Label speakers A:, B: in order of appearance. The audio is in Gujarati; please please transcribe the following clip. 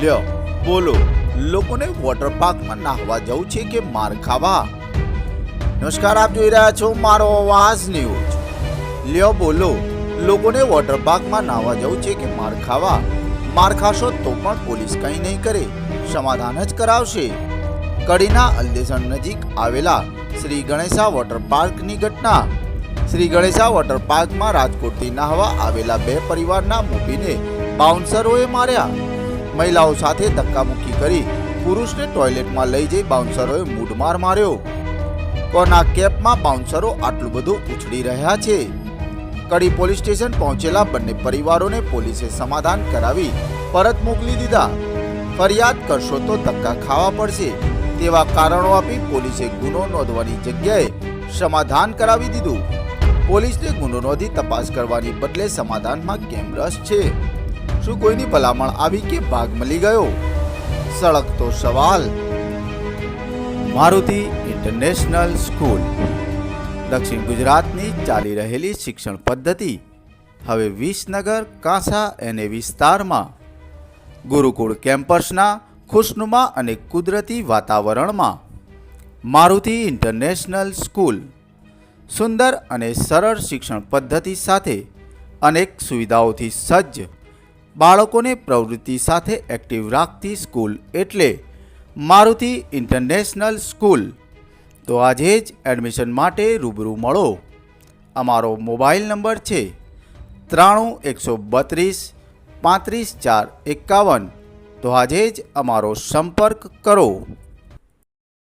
A: લ્યો, બોલો, લોકોને વોટર પાર્કમાં નાહવા જવું છે કે માર ખાવા? નમસ્કાર, આપ જોઈ રહ્યા છો મારો અવાજ ન્યૂઝ. લ્યો, બોલો, લોકોને વોટર પાર્કમાં નાહવા જવું છે કે માર ખાવા? માર ખાશો તો પણ પોલીસ કંઈ નહીં કરે, સમાધાન જ કરાવશે. કડીના અલદેસણ નજીક આવેલા શ્રી ગણેશા વોટર પાર્કની ઘટના. શ્રી ગણેશા વોટર પાર્કમાં રાજકોટથી નાહવા આવેલા બે પરિવારના મૂકીને બાઉન્સરોએ માર્યા. મહિલાઓ સાથે ધક્કામુક્કી કરી પુરુષને ટોયલેટમાં લઈ જઈ બાઉન્સરોએ મૂઢમાર માર્યો. કોના કેપમાં બાઉન્સરો આટલું બધું ઉછળી રહ્યા છે? કડી પોલીસ સ્ટેશન પહોંચેલા બંને પરિવારોને પોલીસે સમાધાન કરાવી પરત મોકલી દીધા. ફરિયાદ કરશો તો ધક્કા ખાવા પડશે. તેવા કારણો આપી પોલીસે ગુનો નોંધવાની જગ્યાએ સમાધાન કરાવી દીધું. પોલીસને ગુનો નોંધી તપાસ કરવાની બદલે સમાધાનમાં કેમ રસ છે? શું કોઈની ભલામણ આવી કે ભાગ મળી ગયો? સળગતો સવાલ. Maruti international school. દક્ષિણ ગુજરાતની ચાલી રહેલી શિક્ષણ પદ્ધતિ. હવે વિસનગર, કાંસા અને વિસ્તારમાં. ગુરુકુળ કેમ્પસના ખુશનુમા અને કુદરતી વાતાવરણમાં. Maruti international school. સુંદર અને સરળ શિક્ષણ પદ્ધતિ સાથે અનેક સુવિધાઓથી સજ્જ બાળકોને પ્રવૃત્તિ સાથે એક્ટિવ રાખતી સ્કૂલ એટલે મારુતિ ઇન્ટરનેશનલ સ્કૂલ તો આજે જ એડમિશન માટે રૂબરૂ મળો. અમારો મોબાઈલ નંબર છે ત્રાણું એકસો બત્રીસ પાંત્રીસ ચાર એકાવન. તો આજે જ અમારો સંપર્ક કરો.